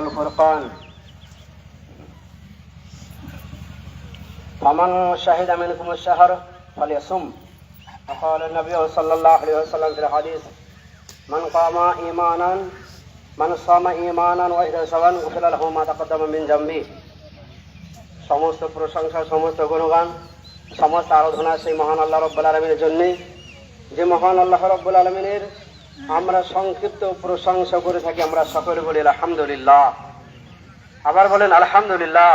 الفرقان فمن شهد منكم الشهر فليصم وقال النبي صلى الله عليه وسلم في الحديث من قام إيمانا من صام إيمانا واحتسابا غفر له ما تقدم من ذنبه সমস্ত প্রশংসা সমস্ত গুণগান সমস্ত আরাধনা সেই মহান আল্লাহ রব্বুল আলমিনের জন্যে যে মহান আল্লাহ রব্বুল আলমিনের আমরা সংক্ষিপ্ত প্রশংসা করে থাকি আমরা সকলে বলি আলহামদুলিল্লাহ। আবার বলেন আলহামদুলিল্লাহ।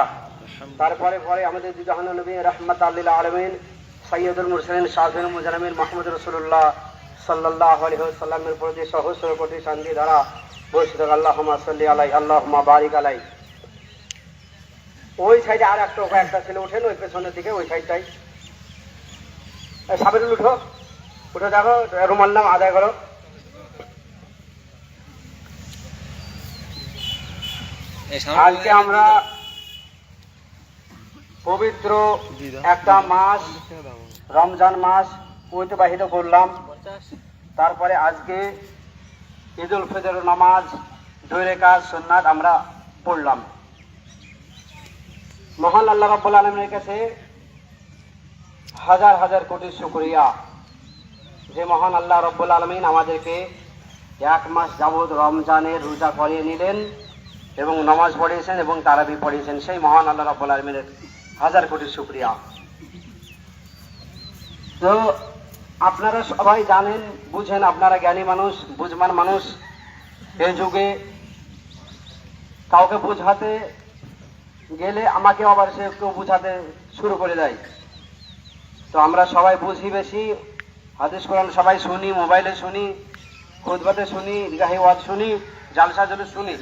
তারপরে পরে আমাদের দুজাহান নবী রহমত আল্লাহ আলমিন সৈয়দুল মুরসলিন শাহিন মুজামিন মাহমুদ রসুল্লাহ সাল্লাহ আলহিহাল্লামের প্রতি সহস্র কোটি শান্তি দ্বারা বসিত আল্লাহ সাল্লি আলাই আল্লাহ বারিক আলাই ওই সাইডে আর একটা কয়েকটা ছেলে ওঠেন ওই পেছনের দিকে ওই সাইডটাই। সাবেরুল উঠো। উঠে দেখো রুমাল নাম আদায় করো। আজকে আমরা পবিত্র একটা মাস রমজান মাস অতিবাহিত করলাম। তারপরে আজকে ঈদ উল ফিতর নামাজ দুই রেখাত সুন্নাত আমরা পড়লাম। মহান আল্লাহ রাব্বুল আলমের কাছে হাজার হাজার কোটি শুক্রিয়া। যে মহান আল্লাহ রব্বুল আলমিন আমাদেরকে এক মাস যাবৎ রমজানের রোজা করিয়ে নিলেন। এবং নামাজ পড়িয়েছেন এবং তারাবি পড়িয়েছেন। সেই মহান আল্লাহ রাব্বুল আলমিনের হাজার কোটি শুক্রিয়া। তো আপনারা সবাই জানেন, বুঝেন, আপনারা জ্ঞানী মানুষ বুঝমান মানুষ, এই যুগে কাউকে বুঝাতে গেলে আমাকে আবার সে কেউ বুঝাতে শুরু করে দেয়। তো আমরা সবাই বুঝি বেশি, হাদিস কোরআন সবাই শুনি, মোবাইলে শুনি খুদবাতে শুনি গাহি ওয়াজ শুনি জালসা জলে শুনি।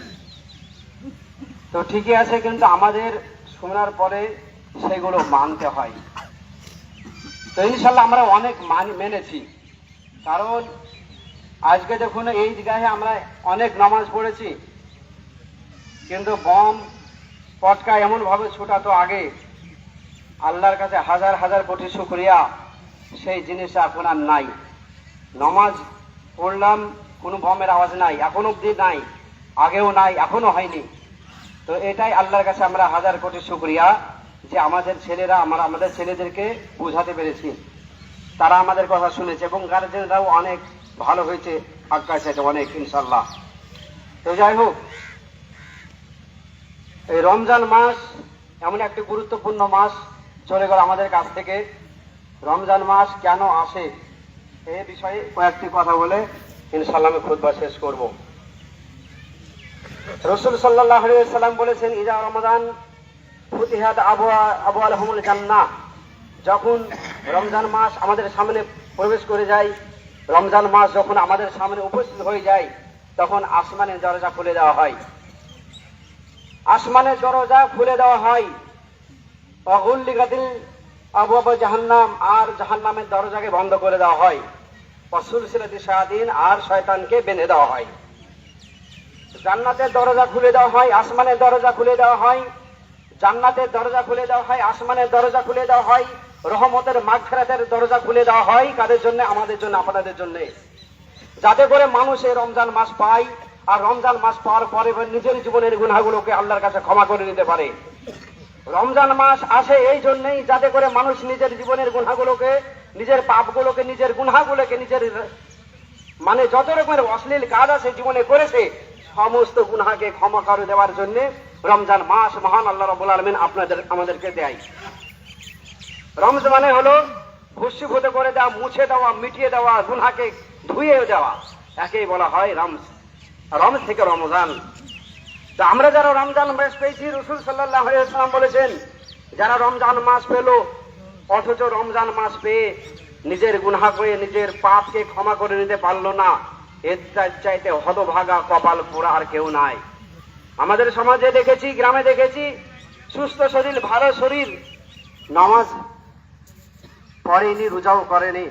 তো ঠিকই আছে, কিন্তু আমাদের শোনার পরে সেগুলো মানতে হয়। তো ইনশাল্লাহ আমরা অনেক মান- মেনেছি। কারণ আজকে দেখুন, এই জায়গায় আমরা অনেক নামাজ পড়েছি, কিন্তু বম, পটকা এমনভাবে ছোটাতো আগে, আল্লাহর কাছে হাজার হাজার কোটি শুক্রিয়া, সেই জিনিস এখন আর নাই। নমাজ পড়লাম, কোনো বমের আওয়াজ নাই, এখন অব্দি নাই, আগেও নাই, এখনও হয়নি। তো এটাই আল্লাহর কাছে আমরা হাজার কোটি শুক্রিয়া যে আমাদের ছেলেরা, আমরা আমাদের ছেলেদেরকে বোঝাতে পেরেছি। তারা আমাদের কথা শুনেছে এবং গার্জেনরাও অনেক ভালো হয়েছে, আজ্ঞা সেটা অনেক ইনশাল্লাহ তো যাই হোক, এই রমজান মাস এমন একটি গুরুত্বপূর্ণ মাস চলে গেল আমাদের কাছ থেকে। রমজান মাস কেন আসে এ বিষয়ে কয়েকটি কথা বলে ইনশাল্লাহ আমি খুদবা শেষ করব। রসুল সাল্লাহ সাল্লাম বলেছেন ইজা রমাদান আবু আবু জান্নাহ। যখন রমজান মাস আমাদের সামনে প্রবেশ করে যায়, রমজান মাস যখন আমাদের সামনে উপস্থিত হয়ে যায়, তখন আসমানের দরজা খুলে দেওয়া হয়। আসমানের দরজা খুলে দেওয়া হয়। অগুল্লিগাদিল আবু আবু জাহান্নাম আর জাহান্নামের দরজাকে বন্ধ করে দেওয়া হয়। অসুল সিরাতি সারাদিন আর শয়তানকে বেঁধে দেওয়া হয়। জান্নাতের দরজা খুলে দেওয়া হয়, আসমানের দরজা খুলে দেওয়া হয়। জান্নাতের দরজা খুলে দেওয়া হয়, আসমানের দরজা খুলে দেওয়া হয়। রহমতের মাগফেরাতের দরজা খুলে দেওয়া হয় কাদের জন্য? আমাদের জন্য, আপনাদের জন্য। যাতে করে মানুষ এই রমজান মাস পায়, আর রমজান মাস পাওয়ার পরে নিজের জীবনের গুনাহগুলোকে আল্লাহর কাছে ক্ষমা করে নিতে পারে। রমজান মাস আসে এই জন্যই যাতে করে মানুষ নিজের জীবনের গুনাহগুলোকে, নিজের পাপগুলোকে, নিজের গুনাহগুলোকে নিজের মানে যত রকমের অশ্লীল কাজ আছে জীবনে করেছে সমস্ত গুনাহকে ক্ষমা করে দেওয়ার জন্য রমজান মাস মহান আল্লাহ রবুল আলমিন আপনাদের, আমাদেরকে দেয়। রমজান মানে হলো ভুসিভূত করে দেওয়া, মুছে দেওয়া, মিটিয়ে দেওয়া গুনাকে ধুয়ে দেওয়া। একেই বলা হয় রমজ। রমজ থেকে রমজান। তো আমরা যারা রমজান মাস পেয়েছি, রসুল সাল্লাহ সাল্লাম বলেছেন, যারা রমজান মাস পেল, অথচ রমজান মাস পেয়ে নিজের গুনহা করে নিজের পাপকে ক্ষমা করে নিতে পারল না। এর চাইতে হতভাগা কপাল পোড়া আর কেউ নাই। আমাদের সমাজে দেখেছি, গ্রামে দেখেছি, সুস্থ শরীর, ভালো শরীর, নামাজ পড়েনি, রোজাও করেনি।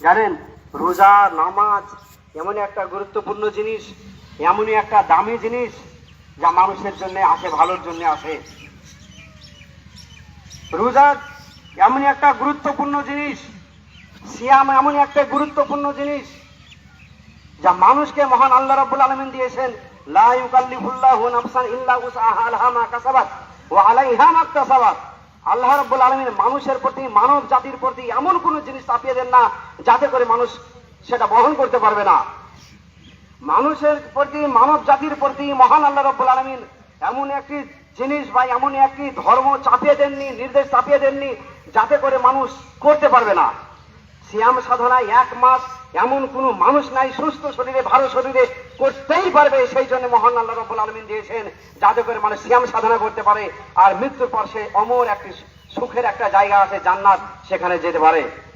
জানেন, রোজা, নামাজ এমন একটা গুরুত্বপূর্ণ জিনিস, এমনই একটা দামি জিনিস যা মানুষের জন্য আসে, ভালোর জন্য আসে। রোজা এমনই একটা গুরুত্বপূর্ণ জিনিস, সিয়াম এমনই একটা গুরুত্বপূর্ণ জিনিস যা মানুষকে মহান আল্লাহ রাব্বুল আলমিন দিয়েছেন, লা ইউকাল্লিফুল্লাহু নাফসান ইল্লা উসআহা লাহা মা কাসাবাত ওয়া আলাইহা মা ইকতাসাবাত। আল্লাহ রাব্বুল আলামিন মানুষের প্রতি, মানব জাতির প্রতি এমন কোন জিনিস চাপিয়ে দেন না, যাতে করে মানুষ সেটা বহন করতে পারবে না। মানুষের প্রতি, মানব জাতির প্রতি মহান আল্লাহ রব্বুল আলমিন এমন একটি জিনিস বা এমন একটি ধর্ম চাপিয়ে দেননি, নির্দেশ চাপিয়ে দেননি, যাতে করে মানুষ করতে পারবে না। সিয়াম সাধনায় এক মাস এমন কোনো মানুষ নাই, সুস্থ শরীরে, ভালো শরীরে করতেই পারবে, সেই জন্য মহান আল্লাহ রব্বুল আলমিন দিয়েছেন, যাতে করে মানুষ সিয়াম সাধনা করতে পারে, আর মৃত্যুর পর সে অমর একটি সুখের একটা জায়গা আছে, জান্নাত, সেখানে যেতে পারে।